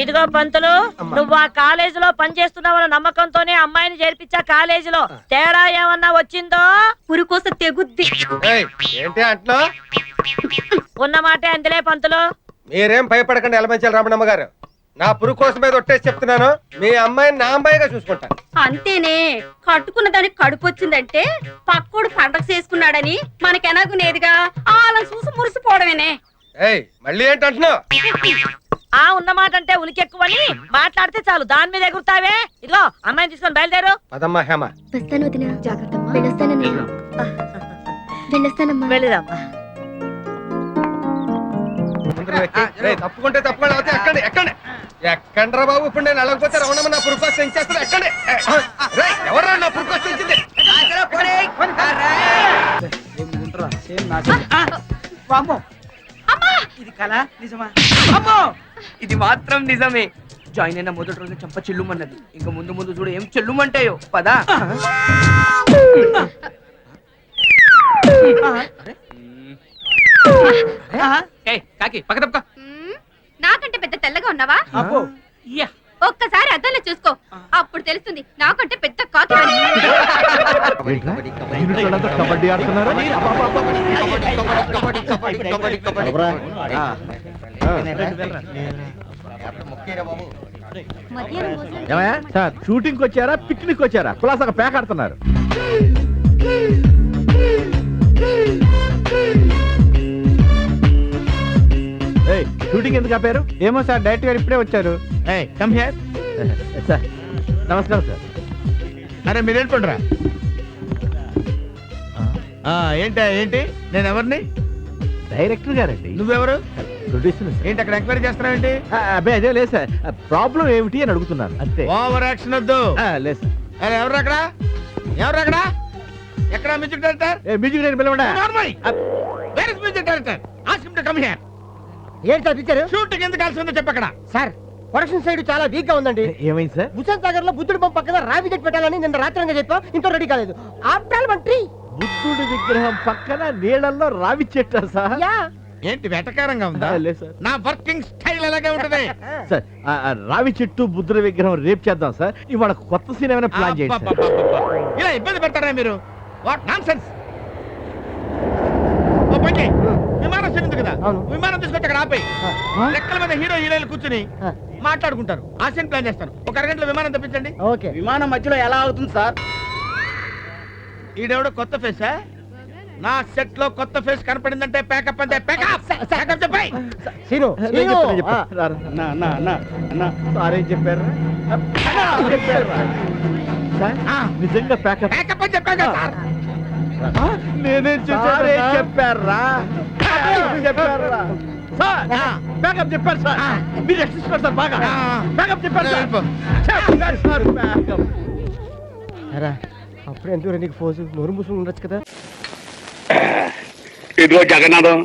ఇదిగో పంతులు. నువ్వు ఆ కాలేజీలో పనిచేస్తున్నావన్న నమ్మకంతోనే అమ్మాయిని చేర్పించా కాలేజీలో. తేడా ఏమన్నా వచ్చిందో? పురుకోస తెగుద్ది. ఏయ్, ఏంటి అంటున్నా? ఉన్న మాటే అందులే పంతులు. మీరేం భయపడకండి ఎలమంచాలి రమణమ్మ గారు. నా పురుగు కోసం మీద ఒట్టేసి చెప్తున్నాను మీ అమ్మాయిని నా అమ్మాయిగా చూసుకుంటాను అంతేనే కట్టుకున్న దానికి కడుపు వచ్చిందంటే పక్కోడు పండగ చేసుకున్నాడని మనకెనాగునేదిగా అలా చూసి మురిసిపోవడమేనే. ఏయ్ మళ్ళీ ఏంటి అంటున్నావు ఆ ఉన్న మాట అంటే ఉలికెక్కువని మాట్లాడితే చాలు. దాని మీద ఎగురుతావే? ఇదిగో అమ్మాయిని తీసుకొని బయలుదేరు. పదమ్మా హేమ. వస్తాను వదిన. జాగ్రత్త వెళ్ళొస్తానమ్మా. ముందర ఎక్కి. తప్పుకుంటే తప్పుకోండి అవుతే ఎక్కండి ఎక్కండి. ఎక్కండ్రా బాబు ఇప్పుడు నేను వెళ్ళకపోతే రమణమ్మ నా ఎక్కండి. రేయ్, నా వామ్మో. ఇది కళ నిజమా? అమ్మో! ఇది మాత్రం నిజమే. జాయిన్ అయిన మొదటి రోజు చంప చెల్లుమన్నది. ఇంకా ముందు ముందు చూడు ఏం చెల్లుమంటాయో. పదా. కాకి పక్క తప్పక. మ్మ్, నాకంటే పెద్ద తెల్లగా ఉన్నావా? అబ్బో యా. ఒక్కసారి అద్దంలో చూసుకో అప్పుడు తెలుస్తుంది నాకంటే పెద్ద కాకి. కబడ్డీ ఆడుతున్నారు సార్ షూటింగ్ వచ్చారా పిక్నిక్ వచ్చారా కులాసాగా పేక ఆడుతున్నారు షూటింగ్ ఎందుకు ఆపారు? ఏమో సార్ డైరెక్ట్ గారు ఇప్పుడే వచ్చారు. కమ్ హియర్ సార్ నమస్కారం సార్. అరే మీరు వెళ్ళిపోండిరా. ఏంటి ఏంటి? నేను ఎవరిని? డైరెక్టర్ గారండి. నువ్వెవరు? ప్రొడ్యూసర్ ఏంటి అక్కడ ఎంక్వైరీ చేస్తున్నావేంటి అబ్బాయి అదే లేదు సార్. ప్రాబ్లం ఏమిటి అని అడుగుతున్నాను. అంతే. ఓవర్ యాక్షన్ వద్దు. లేదు సార్. ఎవరు అక్కడ? ఎవరు అక్కడ? ఎక్కడ music director? Music director పిలవడా? Where is music director? Ask him to come here ఏంటి సార్ పిక్చర్ షూటింగ్ ఎందుకు కలిసి ఉందో చెప్పక్కడ? సార్ ప్రొడక్షన్ సైడ్ చాలా వీక్గా ఉందండి. ఏమైంది సార్? భుజన్ సాగర్లో బుద్ధుడి బొమ్మ పక్కన రావి జెట్ పెట్టాలని నిన్న రాత్రంగా చెప్పా. ఇంత రెడీ కాలేదు. ఆఫ్టర్ వన్ ట్రీ బుద్ధుడి విగ్రహం పక్కన నీళ్ళల్లో రావి చెట్టు సార్? యా. ఏంటి వెటకారంగా ఉందా? లేదు సార్. నా వర్కింగ్ స్టైల్ అలాగే ఉంటది? సార్ ఆ, ఆ రావి చెట్టు బుద్ధుడి విగ్రహం రేపు చేద్దాం సార్. ఇవాళ కొత్త సీన్ ఏమైనా ప్లాన్ చేయండి సార్. ఇలా ఇబ్బంది పెడతారా మీరు? వాట్ నాన్ సెన్స్ విమానం సీన్ ఉంది కదా అవును. విమానం తీసుకొచ్చి అక్కడ ఆపేయి. లెక్కల మీద హీరో హీరోయిన్లు కూర్చుని ఆ. మాట్లాడుకుంటారు. ఆ సీన్ ప్లాన్ చేస్తాను. ఒక అరగంటలో విమానం తెప్పించండి. ఓకే. విమానం మధ్యలో ఎలా అవుతుంది సార్? ఈడెవడో కొత్త ఫేసా నా సెట్లో కొత్త ఫేస్ కనపడిందంటే ప్యాకప్ అంటే ప్యాకప్. ప్యాకప్ చెప్పాయి. సీను సీను ఆ, సారీ చెప్పారు? నిజంగా ప్యాకప్? ప్యాకప్ అని చెప్పాను సార్. నేనే సారే? చెప్పారా? ప్యాకప్ చెప్పారు సార్ మీరు సార్ బాగా ప్యాకప్ చెప్పారు సార్ సార్ అప్పుడు ఎందుకు నీకు ఫోజు నోరు మూసుకుని ఉండొచ్చు కదా ఇదిగో జగన్నాథం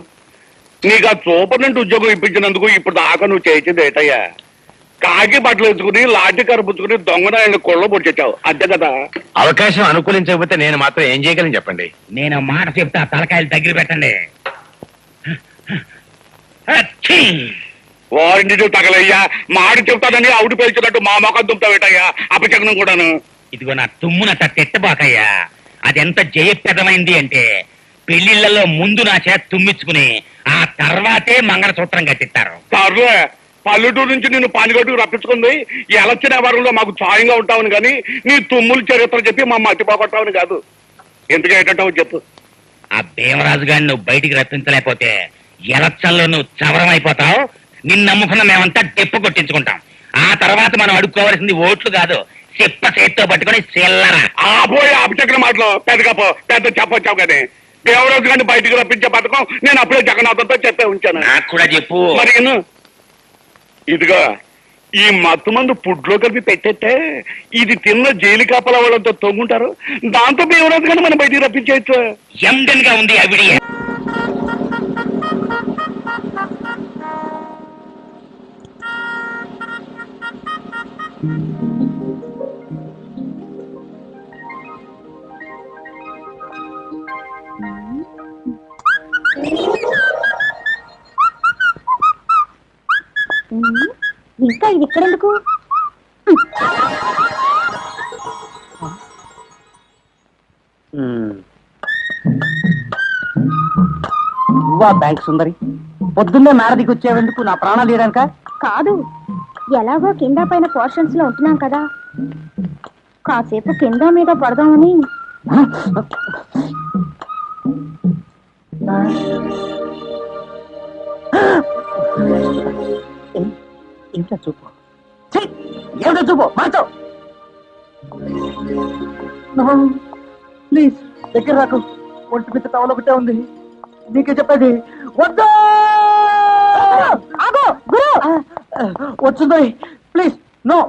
నీకు ఆ సూపరింటెండెంట్ ఉద్యోగం ఇప్పించినందుకు ఇప్పుడు దాకా నువ్వు చేసింది ఏటయ్యా? కాకి బట్టలు వేసుకుని లాఠీ కరుపుచ్చుకుని దొంగనాయలు కొళ్ళ పొడిచావు అంతే కదా? అవకాశం అనుకూలించకపోతే నేను మాత్రం ఏం చేయగలను చెప్పండి? నేను మాట చెప్తా తలకాయలు దగ్గర పెట్టండి. వారింటి తగలయ్యా. మాట చెప్తానని అవుడు పేల్చినట్టు మా మొఖం దుంపుతావేటయ్యా అపచకనం కూడాను. ఇదిగో నా తుమ్మునట్ట తిట్టబాకయ్యా అదెంత జయప్రదమైంది అంటే పెళ్ళిళ్ళలో ముందు నా చేత తుమ్మించుకుని ఆ తర్వాతే మంగళసూత్రం కట్టిస్తారు. సర్లే పల్లెటూరు నుంచి నిన్ను పానిగట్టుకు రప్పించుకుంది. ఎలక్షన్ వ్యవహారంలో మాకు సాయంగా ఉంటావని కానీ నీ తుమ్ములు చరిత్ర చెప్పి మా మట్టి పోగొట్టావని కాదు. ఎందుకు ఏంటంటావు చెప్పు. ఆ భీమరాజు గారిని నువ్వు బయటికి రప్పించలేకపోతే ఎలక్షన్లో నువ్వు చవరం అయిపోతావు? నిన్ను నమ్ముకున్న మేమంతా డెప్పు కొట్టించుకుంటాం. ఆ తర్వాత మనం అడుక్కోవాల్సింది ఓట్లు కాదు చెప్ప చేత్తో పట్టుకొని చిల్లర. ఆ పోయి అపచక్ర మాటలు పెద్దగా పో పెద్ద చెప్పొచ్చావు కానీ దేవరాజు గారిని బయటికి రప్పించే పథకం నేను అప్పుడే జగన్నాథంతో చెప్పే ఉంచాను. నాకు కూడా చెప్పు. మరి. ఇదిగో ఈ మత్తు మందు పుడ్లో కలిపి పెట్టేస్తే ఇది తిన్న జైలు కాపల వాళ్ళంతా తొంగుంటారు. దాంతో దేవరాజు గారిని మనం బయటికి రప్పించేయచ్చు. ఎండన్గా ఉంది అవిడి ఇంకా ఇది ఇక్కడెందుకు నువ్వా బ్యాంక్ సుందరి. పొద్దున్నే మేడదికి వచ్చేందుకు నా ప్రాణాలు తీయడానిక? కాదు. ఎలాగో కింద పైన పోర్షన్స్లో ఉంటున్నాం కదా. కాసేపు కింద మీద పడదామని. ఏమిటా చూపు. ఛీ! ఏమిటా చూపు? మార్చో ప్లీజ్ దగ్గర రాకు. ఒంటి మీద టవల్ ఒకటే ఉంది. నీకే చెప్పేది. వద్దు! వచ్చింది ప్లీజ్ నో.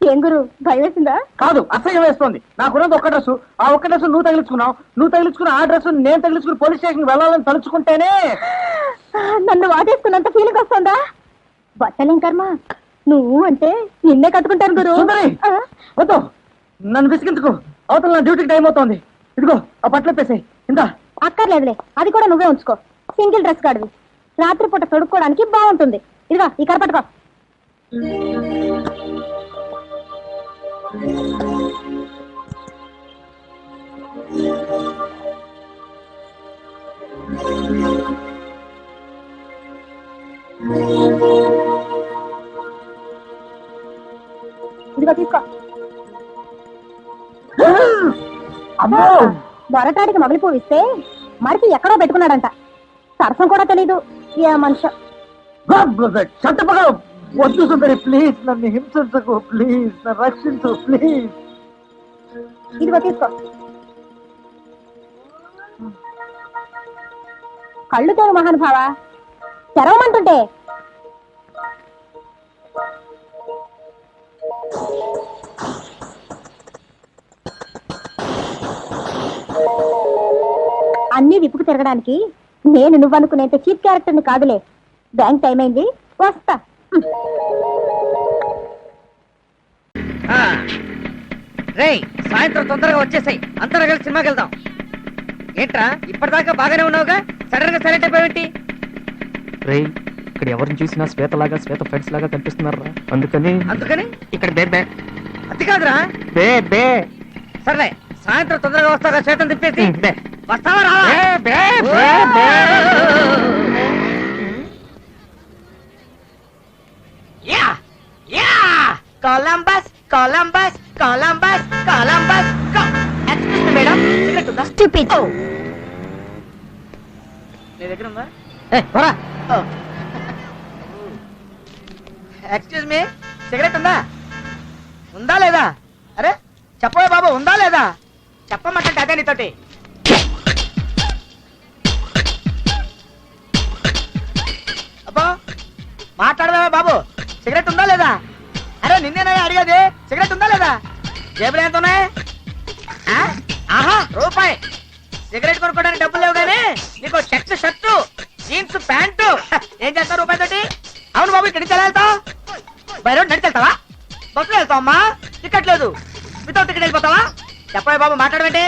ఏం గురు భయం వేసిందా? కాదు అసహ్యం వేస్తోంది. నాకున్నది ఒక్క డ్రెస్ ఆ ఒక్క డ్రెస్ నువ్వు తగిలించుకున్నావు. నువ్వు తగిలించుకున్న ఆ డ్రెస్ నేను తగిలించుకుని పోలీస్ స్టేషన్ వెళ్ళాలని తలుచుకుంటేనే. నన్ను వాటేసుకున్నంత ఫీలింగ్ వస్తుందా? బట్టలేం కర్మ. నువ్వు అంటే నిన్నే కట్టుకుంటాను గురు. వద్దు. నన్ను విసిగించుకో. అవతల నా డ్యూటీకి టైం అవుతోంది. ఇదిగో ఆ బట్టలు పేసాయి ఇందా. అక్కర్లేదులే. అది కూడా నువ్వే ఉంచుకో. సింగిల్ డ్రెస్ కాడివి. రాత్రిపూట తొడుక్కోవడానికి బాగుంటుంది. ఇదిగో ఈ కర పట్టుకో. ఇదిగో తీసుకో. అమ్మో! మొరటాడికి మొగలి పువ్వు ఇస్తే మరికి ఎక్కడో పెట్టుకున్నాడంట. సరసం కూడా తెలీదు. ఏ మనిషి? చట్టపగ వద్దు సుందరి ప్లీజ్ నన్ను హింసించకు ప్లీజ్ నన్ను రక్షించు ప్లీజ్ ఇదిగో తీసుకో. కళ్ళు తెరు మహానుభావ తెరవమంటుంటే. అన్ని విప్పుకు తిరగడానికి నేను నువ్వనుకునేంత చీప్ క్యారెక్టర్ని కాదులే. బ్యాంక్ టైం అయింది. వస్తా. రేయ్ సాయంత్రం తొందరగా వచ్చేసాయి. అందరూ కలిసి సినిమాకి వెళ్దాం. ఏంట్రా ఇప్పటిదాకా బాగానే ఉన్నావుగా? సడన్గా సైలెంట్ అయిపోయి రేయ్ ఇక్కడ ఎవరిని చూసినా శ్వేత లాగా శ్వేత ఫ్రెండ్స్ లాగా కనిపిస్తున్నారా? అందుకని అందుకని? ఇక్కడ బే బే. అది కాదురా. బే బే. సర్లే సాయంత్రం తొందరగా వస్తాగా చేతం తిప్పేసి? బే. వస్తావా రావా? బే బే బే యా! Yeah! Columbus Columbus Columbus Columbus excuse me madam cigarette ఉందా Stupid. నీ దగ్గర ఉందా? ఏ, పోరా. ఎక్స్క్యూజ్ మీ సిగరెట్ ఉందా? ఉందా లేదా? అరే చెప్పవే బాబు ఉందా లేదా? చెప్పమంటే అదే నీతోటి. అబ్బా మాట్లాడవే బాబు. సిగరెట్ ఉందా లేదా? అరే నిన్నేనా అడిగేది? సిగరెట్ ఉందా లేదా? జేబులు ఎంత ఉన్నాయి? ఆహా రూపాయి. సిగరెట్ కొనుక్కోవడానికి డబ్బులు లేవు కానీ నీకు షర్ట్ షర్టు జీన్స్ ప్యాంటు. ఏం చేస్తావు రూపాయి తోటి? అవును బాబు ఇక్కడి నుంచి ఎలా వెళ్తావు? బై నడిచి వెళ్తావా? బస్సులో వెళ్తావు అమ్మా. టికెట్ లేదు. వితౌట్ టికెట్ వెళ్ళిపోతావా? చెప్పవే బాబు మాట్లాడమంటే.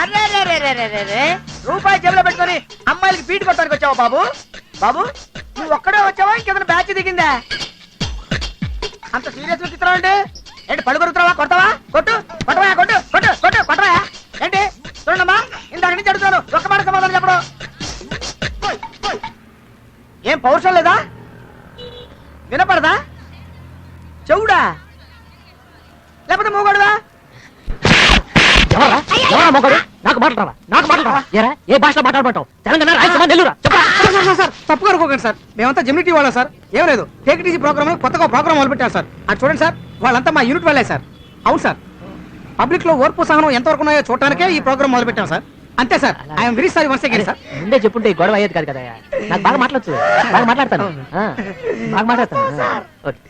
అరే రే రే రే రే. రూపాయి జేబులో పెట్టుకొని అమ్మాయిలకి బీట్ కొట్టడానికి వచ్చావా బాబు? బాబు ఇంకేదైనా బ్యాచ్ దిగిందా? అంత సీరియస్గా అండి ఏంటి పళ్ళు కొడతావా? కొట్టు కొట్టవా కొట్టు కొట్టు కొట్టు కొట్టవా ఏంటి? చూడమ్మా ఇందాక నుంచి అడుగుతాను. ఒక్క మాట సమాధానం చెప్పడం. ఏం పౌరుషం లేదా? వినపడదా? చెవుడా? లేకపోతే మూగడువా? ఎవరా? ఎవరా మొగడు నాకు మాట్లాడరా నాకు మాట్లాడరా ఎరా ఏ భాషలో మాట్లాడమంటావు? తెలంగాణ రాయలసీమ నెల్లూరా? చెప్పరా? సార్ తప్పు అనుకోకండి సార్. మేమంతా జమ్యూనిటీ వాళ్ళం సార్. ఏం లేదు. టేక్ టీజీ ప్రోగ్రామ్ కొత్తగా ప్రోగ్రామ్ మొదలుపెట్టారు సార్. అది చూడండి సార్. వాళ్ళంతా మా యూనిట్ వాళ్ళే సార్. అవును సార్. పబ్లిక్లో ఓర్పు సహనం ఎంతవరకు ఉన్నాయో చూడటానికే ఈ ప్రోగ్రామ్ మొదలు పెట్టాం సార్. అంతే sir. I'm very sorry once again sir. ముందే చెప్పుంటే గొడవ అయ్యేది కాదు కదా. నాకు బాగా మాట్లాడచ్చు. బాగా మాట్లాడతాను. బాగా మాట్లాడతాను. ఓకే.